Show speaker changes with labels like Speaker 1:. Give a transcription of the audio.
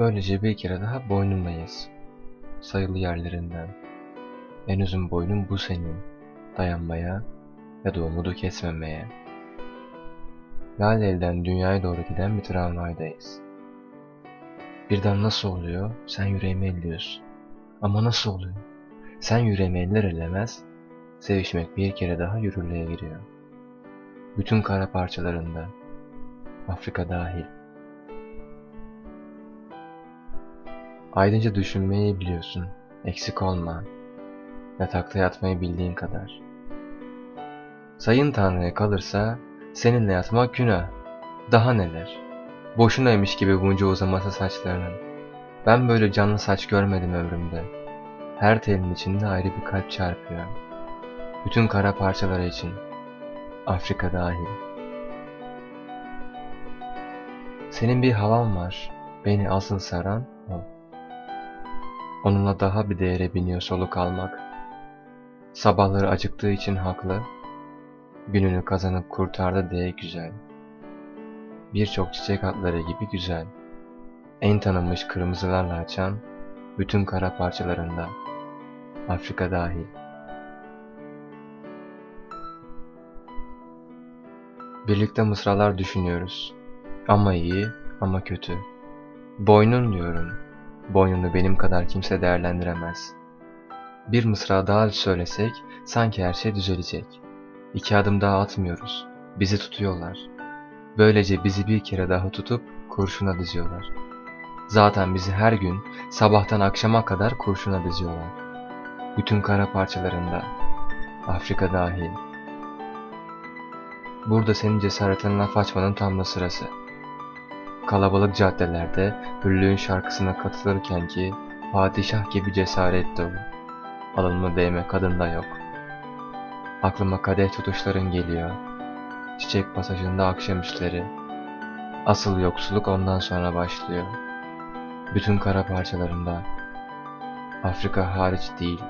Speaker 1: Böylece bir kere daha boynundayız. Sayılı yerlerinden. En uzun boynun bu senin. Dayanmaya ya da umudu kesmemeye. Lal elden dünyaya doğru giden bir tramvaydayız. Birden nasıl oluyor? Sen yüreğimi elliyorsun. Ama nasıl oluyor? Sen yüreğimi eller ellemez, sevişmek bir kere daha yürürlüğe giriyor. Bütün kara parçalarında, Afrika dahil. Aydınca düşünmeyi biliyorsun, eksik olma. Yatakta yatmayı bildiğin kadar. Sayın Tanrı'ya kalırsa seninle yatmak günah. Daha neler? Boşunaymış gibi bunca uzaması saçlarının. Ben böyle canlı saç görmedim ömrümde. Her telin içinde ayrı bir kalp çarpıyor. Bütün kara parçaları için. Afrika dahil. Senin bir havan var. Beni asıl saran o. Onunla daha bir değere biniyor soluk almak. Sabahları acıktığı için haklı. Gününü kazanıp kurtardı diye güzel. Birçok çiçek atları gibi güzel. En tanınmış kırmızılarla açan bütün kara parçalarında. Afrika dahil. Birlikte mısralar düşünüyoruz. Ama iyi, ama kötü. Boynun diyorum. Boynunu benim kadar kimse değerlendiremez. Bir mısra daha söylesek sanki her şey düzelecek. İki adım daha atmıyoruz. Bizi tutuyorlar. Böylece bizi bir kere daha tutup kurşuna diziyorlar. Zaten bizi her gün sabahtan akşama kadar kurşuna diziyorlar. Bütün kara parçalarında. Afrika dahil. Burada senin cesaretin laf açmanın tam da sırası. Kalabalık hürlüğün şarkısına katılırken ki padişah gibi cesaret dolu. Alınma değme kadında yok. Aklıma kadeh tutuşların geliyor. Çiçek pasajında akşamüstleri. Asıl yoksulluk ondan sonra başlıyor. Bütün kara parçalarında. Afrika hariç değil.